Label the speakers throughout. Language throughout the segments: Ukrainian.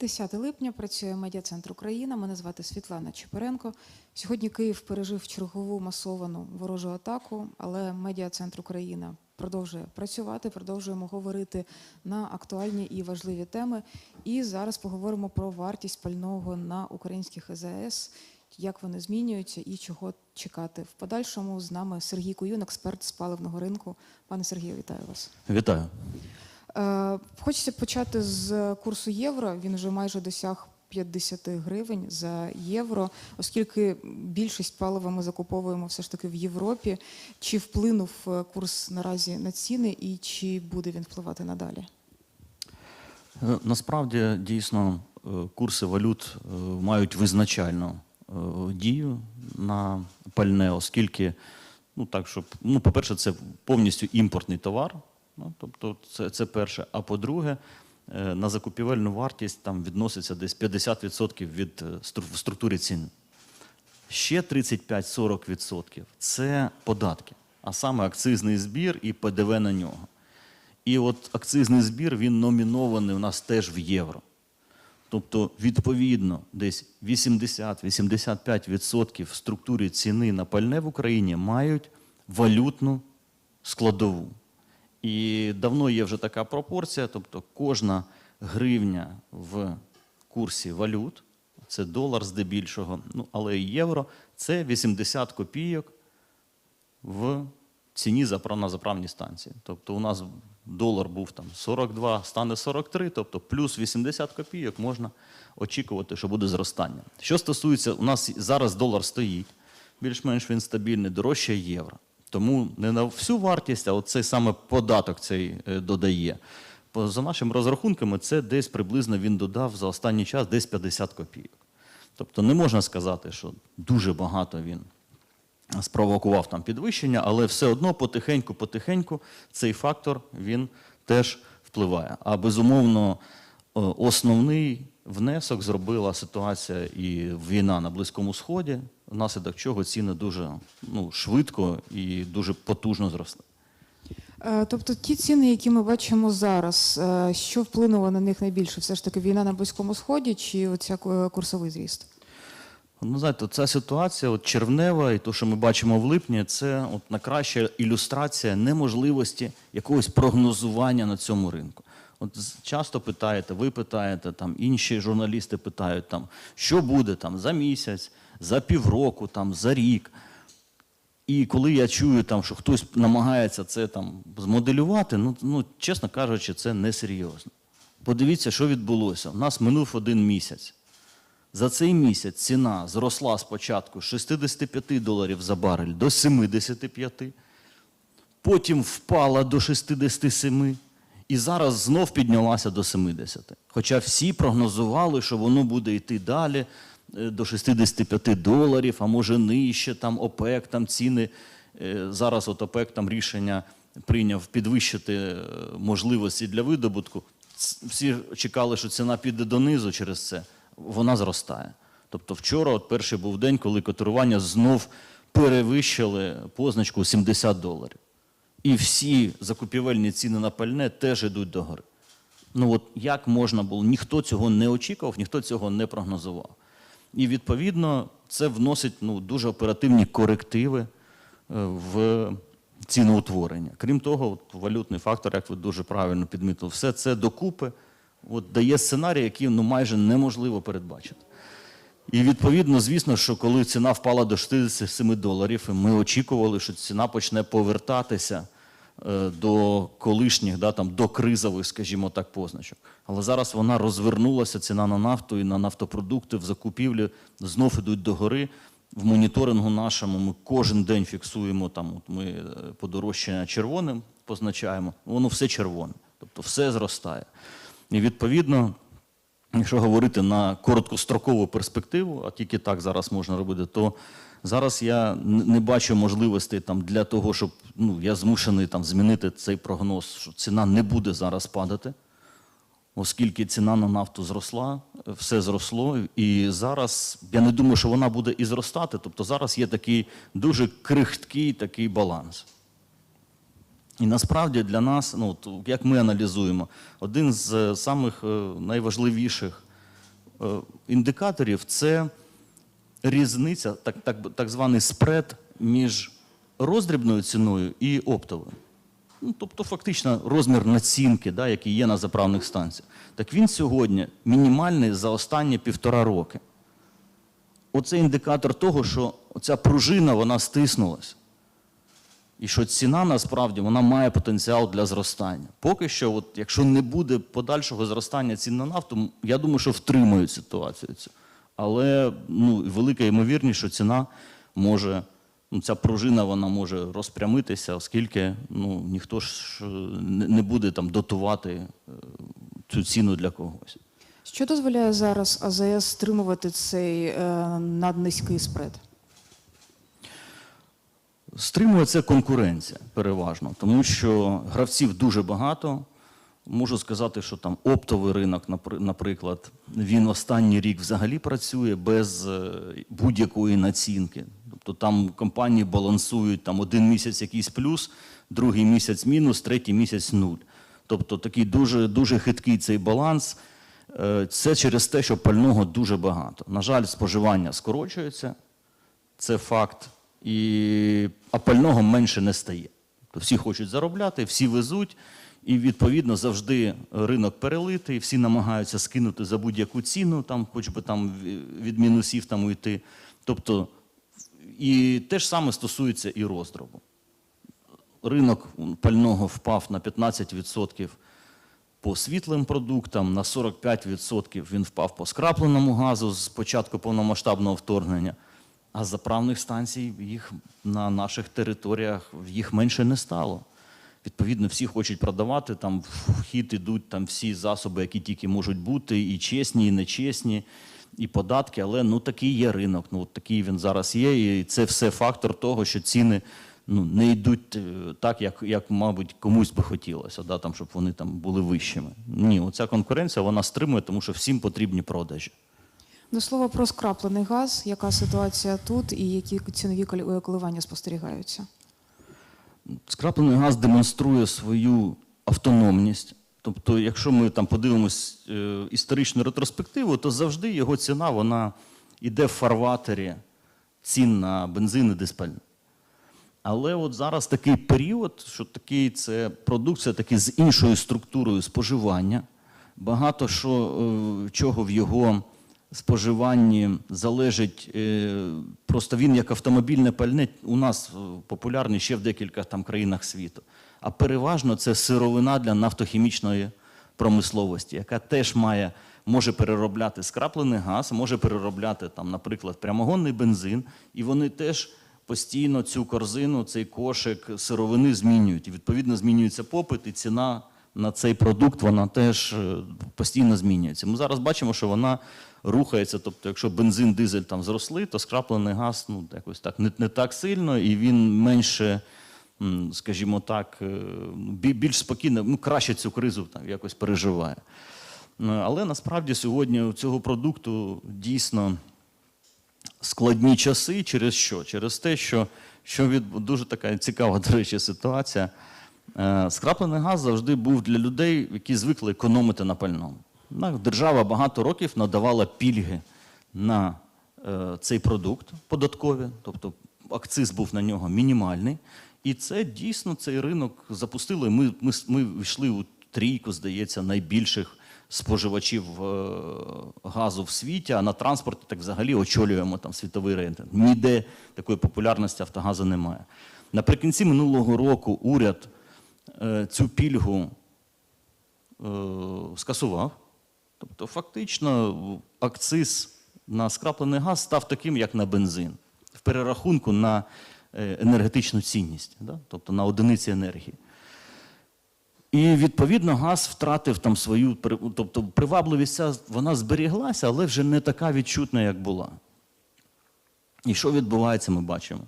Speaker 1: 10 липня працює медіа-центр Україна. Мене звати Світлана Чепаренко. Сьогодні Київ пережив чергову масовану ворожу атаку, але медіа-центр Україна продовжує працювати, продовжуємо говорити на актуальні і важливі теми. І зараз поговоримо про вартість пального на українських ЕЗС, як вони змінюються і чого чекати. В подальшому з нами Сергій Куюн, експерт з паливного ринку. Пане Сергію, вітаю вас.
Speaker 2: Вітаю.
Speaker 1: Е, Хочеться почати з курсу євро. Він вже майже досяг 50 гривень за євро, оскільки більшість палива ми закуповуємо все ж таки в Європі. Чи вплинув е, курс наразі на ціни і чи буде він впливати надалі?
Speaker 2: Е, Насправді дійсно курси валют мають визначальну дію на пальне, оскільки, ну так, щоб, ну, по-перше, це повністю імпортний товар. Ну, тобто це, це перше. А по-друге, е, на закупівельну вартість там відноситься десь 50% від е, в структурі цін. Ще 35-40% це податки, а саме акцизний збір і ПДВ на нього. І от акцизний збір він номінований у нас теж в євро. Тобто, відповідно, десь 80-85% в структурі ціни на пальне в Україні мають валютну складову. І давно є вже така пропорція, тобто кожна гривня в курсі валют, це долар здебільшого, ну, але і євро, це 80 копійок в ціні на заправній станції. Тобто у нас долар був там 42, стане 43, тобто плюс 80 копійок можна очікувати, що буде зростання. Що стосується, у нас зараз долар стоїть, більш-менш він стабільний, дорожче євро. Тому не на всю вартість, а оцей саме податок цей е, додає. За нашими розрахунками, це десь приблизно він додав за останній час десь 50 копійок. Тобто не можна сказати, що дуже багато він спровокував там підвищення, але все одно потихеньку-потихеньку цей фактор він теж впливає. А безумовно, е, основний внесок зробила ситуація і війна на Близькому Сході, внаслідок чого ціни дуже ну, швидко і дуже потужно зросли.
Speaker 1: Е, Тобто ті ціни, які ми бачимо зараз, е, що вплинуло на них найбільше? Все ж таки війна на Близькому Сході чи оця курсовий зріст?
Speaker 2: Ну, знаєте, ця ситуація от червнева, і те, що ми бачимо в липні, це от найкраща ілюстрація неможливості якогось прогнозування на цьому ринку. От часто питаєте, ви питаєте, там інші журналісти питають, там, що буде там за місяць, за півроку, там, за рік. І коли я чую, там, що хтось намагається це там, змоделювати, ну, ну, чесно кажучи, це несерйозно. Подивіться, що відбулося. У нас минув один місяць. За цей місяць ціна зросла спочатку з 65 доларів за барель до 75, потім впала до 67 і зараз знов піднялася до 70. Хоча всі прогнозували, що воно буде йти далі е, до 65 доларів, а може нижче, там ОПЕК, там ціни. е, Зараз от ОПЕК там рішення прийняв підвищити е, можливості для видобутку. Всі чекали, що ціна піде донизу через це вона зростає. Тобто вчора, от перший був день, коли котирування знов перевищили позначку 70 доларів. І всі закупівельні ціни на пальне теж йдуть догори. Ну от як можна було, ніхто цього не очікував, ніхто цього не прогнозував. І відповідно це вносить ну, дуже оперативні корективи е, в ціноутворення. Крім того, от, валютний фактор, як ви дуже правильно підмітили, все це докупи от, дає сценарій, який ну, майже неможливо передбачити. І відповідно, звісно, що коли ціна впала до 67 доларів, ми очікували, що ціна почне повертатися е, до колишніх, да, там, до кризових, скажімо так, позначок. Але зараз вона розвернулася, ціна на нафту і на нафтопродукти в закупівлі знов ідуть догори. В моніторингу нашому ми кожен день фіксуємо, там, от ми е, подорожчання червоним позначаємо, воно все червоне, тобто все зростає. І відповідно, Якщо говорити на короткострокову перспективу, а тільки так зараз можна робити, то зараз я не бачу можливостей там для того, щоб ну, я змушений там змінити цей прогноз, що ціна не буде зараз падати, оскільки ціна на нафту зросла, все зросло, і зараз я не думаю, що вона буде і зростати. Тобто зараз є такий дуже крихткий такий баланс. І насправді для нас, ну як ми аналізуємо, один з е, самих е, найважливіших е, індикаторів це різниця, так, так, так званий спред між роздрібною ціною і оптовою. Ну, тобто, фактично, розмір націнки, да, який є на заправних станціях. Так він сьогодні мінімальний за останні півтора роки. Оце індикатор того, що ця пружина вона стиснулася. І що ціна насправді вона має потенціал для зростання. Поки що, от, якщо не буде подальшого зростання цін на нафту, я думаю, що втримують ситуацію цю. Але ну, велика ймовірність, що ціна може, ну, ця пружина вона може розпрямитися, оскільки ну, ніхто ж е, не буде там дотувати е, цю ціну для когось.
Speaker 1: Що дозволяє зараз АЗС стримувати цей е, наднизький спред?
Speaker 2: Стримує це конкуренція переважно, тому що гравців дуже багато. Можу сказати, що там оптовий ринок, наприклад, він останній рік взагалі працює без е, будь-якої націнки. Тобто там компанії балансують там один місяць якийсь плюс, другий місяць мінус, третій місяць нуль. Тобто такий дуже, дуже хиткий цей баланс. Е, Це через те, що пального дуже багато. На жаль, споживання скорочується, це факт. І, а пального менше не стає. Тобто всі хочуть заробляти, всі везуть, і відповідно завжди ринок перелитий, всі намагаються скинути за будь-яку ціну, там, хоч би там від мінусів там уйти. Тобто, і те ж саме стосується і роздробу. Ринок пального впав на 15% по світлим продуктам, на 45% він впав по скрапленому газу з початку повномасштабного вторгнення. А заправних станцій їх на наших територіях їх менше не стало. Відповідно, всі хочуть продавати, там в хід ідуть там всі засоби, які тільки можуть бути, і чесні, і нечесні, і податки, але ну такий є ринок. Ну такий він зараз є. І це все фактор того, що ціни ну, не йдуть е, так, як, як, мабуть, комусь би хотілося, да, там, щоб вони там були вищими. Ні, оця конкуренція вона стримує, тому що всім потрібні продажі.
Speaker 1: До слова про скраплений газ, яка ситуація тут і які цінові коливання спостерігаються?
Speaker 2: Скраплений газ демонструє свою автономність. Тобто, якщо ми там подивимось е, історичну ретроспективу, то завжди його ціна вона йде в фарватері цін на бензин і диспаль. Але от зараз такий період, що такий це продукція таки з іншою структурою споживання. Багато що, е, чого в його споживанні залежить, е, просто він як автомобільне пальне у нас е, популярний ще в декілька там країнах світу. А переважно це сировина для нафтохімічної промисловості, яка теж має, може переробляти скраплений газ, може переробляти, там, наприклад, прямогонний бензин, і вони теж постійно цю корзину, цей кошик сировини змінюють. І відповідно змінюється попит, і ціна на цей продукт вона теж е, постійно змінюється. Ми зараз бачимо, що вона рухається. Тобто, якщо бензин, дизель там зросли, то скраплений газ ну, якось так не, не так сильно, і він менше, скажімо так, е, більш спокійно, ну, краще цю кризу там, якось переживає. Е, Але насправді сьогодні у цього продукту дійсно складні часи. Через що? Через те, що, що від, дуже така цікава, до речі, ситуація. Е, Скраплений газ завжди був для людей, які звикли економити на пальному. Держава багато років надавала пільги на е, цей продукт податкові, тобто акциз був на нього мінімальний. І це дійсно цей ринок запустили. Ми, ми, ми війшли у трійку, здається, найбільших споживачів е, газу в світі, а на транспорті так взагалі очолюємо там світовий рейтинг. Ніде такої популярності Автогазу немає. Наприкінці минулого року уряд цю пільгу е, скасував. Тобто, фактично, акциз на скраплений газ став таким, як на бензин, в перерахунку на е, енергетичну цінність, да? тобто на одиниці енергії. І відповідно газ втратив там свою, тобто привабливість вона зберіглася, але вже не така відчутна, як була. І що відбувається, ми бачимо?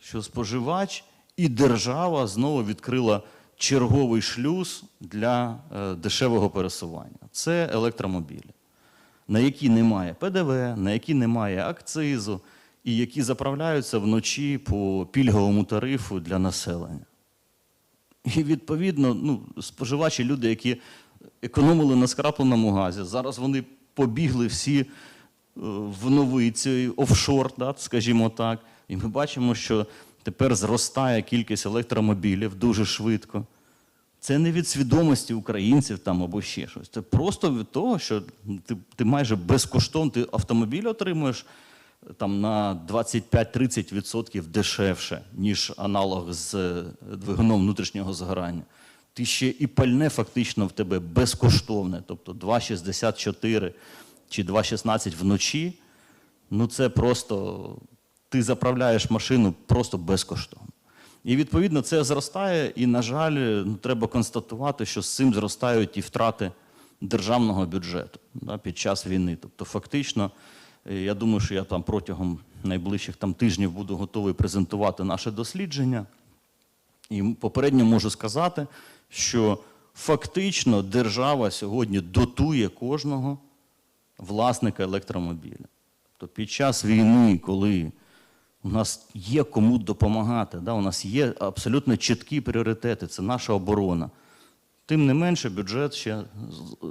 Speaker 2: Що споживач і держава знову відкрила черговий шлюз для е, дешевого пересування. Це електромобілі, на які немає ПДВ, на які немає акцизу, і які заправляються вночі по пільговому тарифу для населення. І відповідно, ну, споживачі, люди, які економили на скрапленому газі, зараз вони побігли всі е, в новий цей офшор, да, скажімо так. І ми бачимо, що тепер зростає кількість електромобілів дуже швидко. Це не від свідомості українців там або ще щось. Це просто від того, що ти, ти майже безкоштовно ти автомобіль отримуєш е, там на 25-30% дешевше, ніж аналог з е, двигуном внутрішнього згорання. Ти ще і пальне фактично в тебе безкоштовне, тобто 2,64 чи 2,16 вночі. Ну це просто ти заправляєш машину просто безкоштовно. І відповідно це зростає, і, на жаль, ну, треба констатувати, що з цим зростають і втрати державного бюджету да, під час війни. Тобто, фактично, е, я думаю, що я там протягом найближчих там, тижнів буду готовий презентувати наше дослідження. І попередньо можу сказати, що фактично держава сьогодні дотує кожного власника електромобіля. Тобто під час війни, коли у нас є кому допомагати, да, у нас є абсолютно чіткі пріоритети, це наша оборона. Тим не менше, бюджет ще,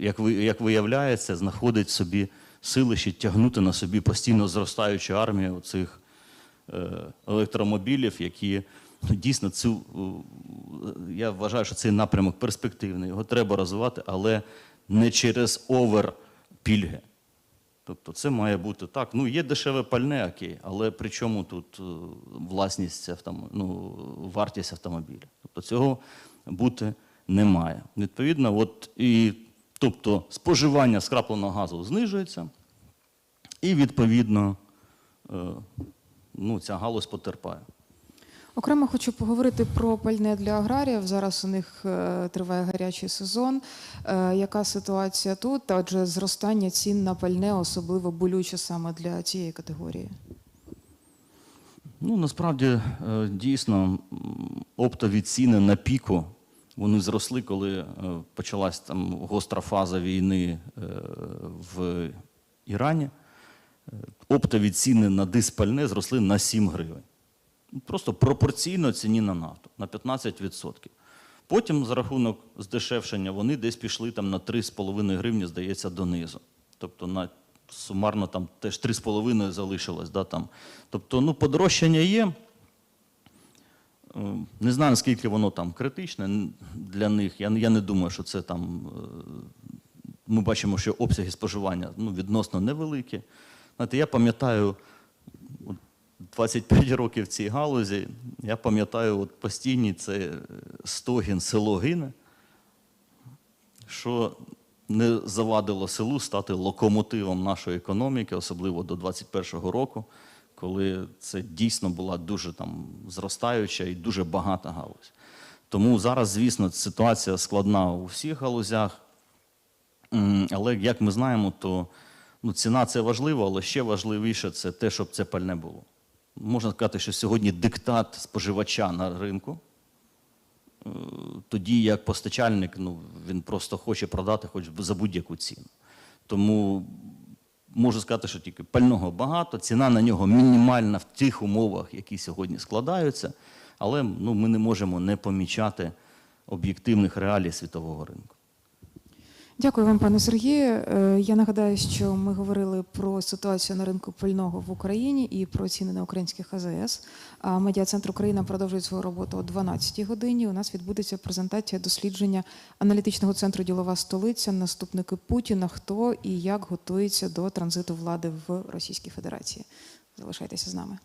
Speaker 2: як, ви- як виявляється, знаходить собі сили ще тягнути на собі постійно зростаючу армію цих е, електромобілів, які ну, дійсно цю, е, я вважаю, що цей напрямок перспективний, його треба розвивати, але не через овер пільги. Тобто це має бути так. Ну, є дешеве пальне, окей, але при чому тут е, власність автом... ну, вартість автомобіля? Тобто цього бути не має. Відповідно, от і, тобто споживання скрапленого газу знижується, і відповідно е, ну, ця галузь потерпає.
Speaker 1: Окремо хочу поговорити про пальне для аграріїв. Зараз у них е, триває гарячий сезон. Е, Яка ситуація тут? Адже зростання цін на пальне особливо болюче саме для цієї категорії.
Speaker 2: Ну, насправді, е, дійсно, оптові ціни на піку вони зросли, коли почалась там гостра фаза війни в Ірані. Оптові ціни на диспальне зросли на 7 гривень. Просто пропорційно ціні на нафту на 15%. Потім, за рахунок здешевшення, вони десь пішли там на 3,5 гривні, здається, донизу. Тобто на сумарно там теж 3,5 залишилось. Да, там. Тобто, ну, подорожчання є. Е, Не знаю, наскільки воно там критичне для них. Я, я не думаю, що це там. е, Ми бачимо, що обсяги споживання ну, відносно невеликі. Знаєте, я пам'ятаю 25 років в цій галузі, я пам'ятаю от постійні це е, стогін село гине, що не завадило селу стати локомотивом нашої економіки, особливо до 21-го року, коли це дійсно була дуже там зростаюча і дуже багата галузь. Тому зараз, звісно, ситуація складна у всіх галузях. Але як ми знаємо, то ну, ціна це важливо, але ще важливіше це те, щоб це пальне було. Можна сказати, що сьогодні диктат споживача на ринку, Е, тоді як постачальник ну, він просто хоче продати хоч за будь-яку ціну. Тому можу сказати, що тільки пального багато, ціна на нього мінімальна в тих умовах, які сьогодні складаються, але ну, ми не можемо не помічати об'єктивних реалій світового ринку.
Speaker 1: Дякую вам, пане Сергію. Е, Я нагадаю, що ми говорили про ситуацію на ринку пального в Україні і про ціни на українських АЗС. А Медіа-центр Україна продовжує свою роботу о 12 годині. У нас відбудеться презентація дослідження аналітичного центру Ділова столиця, наступники Путіна, хто і як готується до транзиту влади в Російській Федерації. Залишайтеся з нами.